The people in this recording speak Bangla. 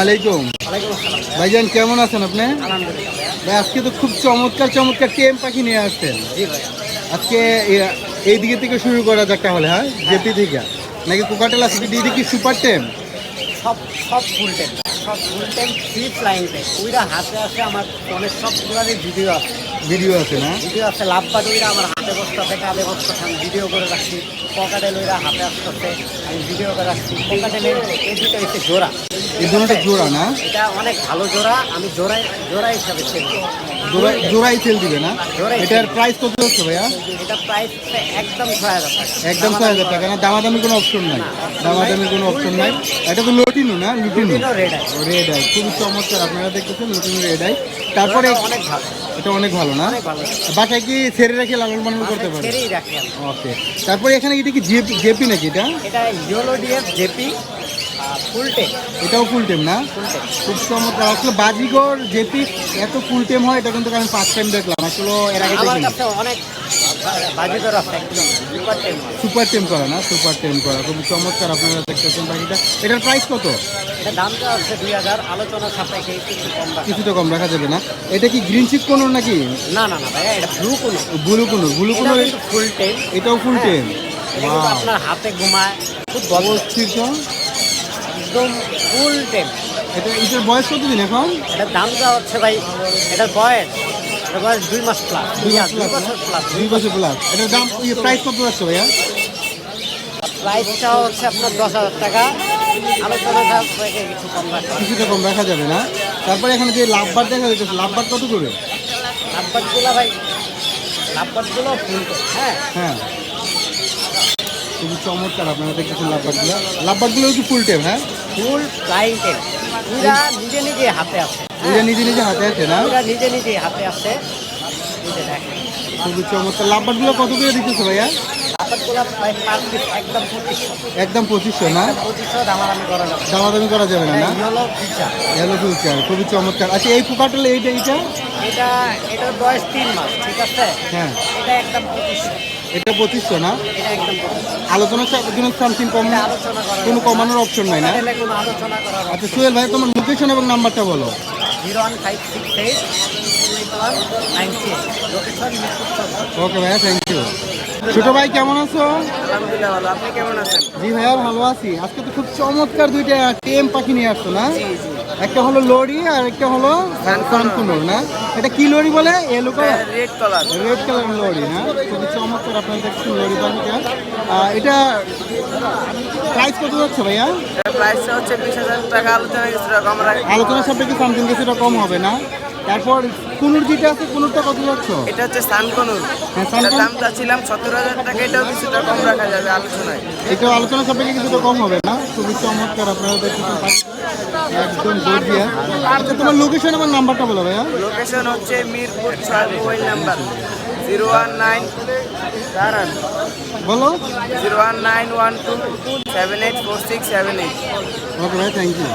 আলাইকুম। ভাইজান, কেমন আছেন আপনি? ভাই, আজকে তো খুব চমৎকার চমৎকার টেম পাখি নিয়ে আসছেন। আজকে এই দিকে থেকে শুরু করা যাক তাহলে হ্যাঁ? জেপি থেকে নাকি কোকাটেল আছে? দিদি কি সুপার টেম? সব সব ফুল টাইম সব full time free flying time ওইরা হাতে আসে আমার অনেক সব সবগুলোরই ভিডিও আছে। ভিডিও আছে না? ভিডিও আছে লাভবাদ ওইরা আমার হাতে বসতেছে কাঁধে বসতেছে আমি ভিডিও করে রাখছি। পকাটেল ওইরা হাতে আসতেছে আমি ভিডিও করে রাখছি। পকাটেলের এই দুটো হচ্ছে জোড়া। এই দুটো জোড়া না? এটা অনেক ভালো জোড়া আমি জোড়াই জোড়া হিসাবে ছেড়ে জোড়া জোড়াই সেল দিবে না? এটার প্রাইস কত হচ্ছে ভাইয়া? এটা প্রাইস একদম ছয় হাজার টাকা। একদম ছয় হাজার টাকা না? দামাদামি কোনো অপশন নাই। দামাদামি কোনো অপশন নাই। এটা তো লটিনু না? লুটিনু? রেড আছে। রেড আই খুবই চমৎকার আপনারা দেখতেছেন লুটিনু রেড আই তারপরে অনেক ভালো। এটা অনেক ভালো না? বাসায় কি ছেড়ে রেখে লালন পালন করতে পারে ওকে তারপরে এখানে এটা কি জেপি নাকি এটা? এটা yellow D F J P full take এটাও ফুল টেম না? খুব চমৎকার। আসলে বাজিগর জেপি এত ফুল টেম হয় এটা কিন্তু আমি ফার্স্ট টাইম দেখলাম। আসলে এর আগে অনেক সুপার টেম করা। না? সুপার টেম করা। খুব চমৎকার আপনারা দেখতেছেন পাখিটা এটার প্রাইস কত? এটা দামটা হচ্ছে দুই হাজার আলোচনা সাপেক্ষে কিছু কম রাখা যাবে। না? এটা কি গ্রিন চিপ কোনো নাকি? না না না ভাইয়া এটা ব্লু কোনো। ব্লু কোনো ব্লু কোনো ফুল টেন এটাও ফুল টেম আপনার হাতে ঘুমায় খুব বড় একদম ফুল টেন এটা এটার বয়স কতদিন এখন? এটার দামটা হচ্ছে ভাই এটার বয়স দুই মাস প্লাস দুই মাস দুই প্লাস দুই বছর প্লাস এটার দাম প্রাইস কত ভাইয়া? প্রাইসটা হচ্ছে আপনার দশ হাজার টাকা। আলোচনা সাপেক্ষে কিছু কম রাখা কিছুটা কম রাখা যাবে না। তারপরে এখানে যে লাভবার দেখা যাচ্ছে লাভবার কত করে? ভাই ফুল হ্যাঁ? হ্যাঁ। খুবই চমৎকার আপনারা দেখতেছেন লাভবারগুলো। লাভবারগুলো হচ্ছে ফুল টেম হ্যাঁ? ফুল ফ্লাইং টেন পুরা নিজে নিজে হাতে আছে। এটা নিজে নিজে হাতে আছে না? নিজে নিজে হাতে আছে। নিজে খুবই চমৎকার। লাভবারগুলো কত করে দিতেছে ভাইয়া? একদম পঁচিশশো। একদম পঁচিশশো না? দামাদামি করা যাবে। না হ্যালো ফিউচার খুবই চমৎকার। আচ্ছা এই এইটা এইটা? এটা এটার বয়স তিন মাস ঠিক আছে? হ্যাঁ। এটা একদম পঁচিশশো। এটা পঁচিশশো না? এটা একদম পঁচিশশো। আলোচনার জন্য সামথিং কম আলোচনা কোনো কমানোর অপশন নাই না? আচ্ছা সোহেল ভাই তোমার লোকেশন এবং নাম্বারটা বলো। Zero one five six eight one nine three location Mirpur okay ভাইয়া থ্যাংক ইউ ছোট ভাই কেমন আছো? আলহামদুলিল্লাহ ভালো। আপনি কেমন আছেন? জি ভাইয়া ভালো আছি। আজকে তো খুব চমৎকার দুইটা টেম পাখি নিয়ে আসছো না? একটা হলো লরি আর একটা হলো সানকুনোর না? এটা কি লরি বলে? Yellow colour red colour red colour lory না? খুবই চমৎকার আপনারা দেখছেন লরি পাখিটা। এটা প্রাইস কত যাচ্ছে ভাইয়া? প্রাইসটা হচ্ছে বিশ হাজার টাকা। আলোচনা কিছুটা কম আলোচনা সাপেক্ষে সামথিং কিছুটা কম হবে না? তারপর কুনুর যেটা আছে কুনুরটা কত যাচ্ছে? এটা হচ্ছে সানকনুর হ্যাঁ এটার সানকুন দামটা ছিলাম সতেরো হাজার টাকা এটাও কিছুটা কম রাখা যাবে আলোচনায়। এটাও আলোচনা সাপেক্ষে কিছুটা কম হবে না? খুবই চমৎকার আপনারা। একদম গর্জিয়া আচ্ছা তোমার লোকেশন এবং নাম্বারটা বলো ভাইয়া। লোকেশন হচ্ছে মিরপুর ছয় mobile number. Zero one nine দাঁড়ান। বলো। Zero one nine one two seven eight four six seven eight. Okay ভাই থ্যাংক ইউ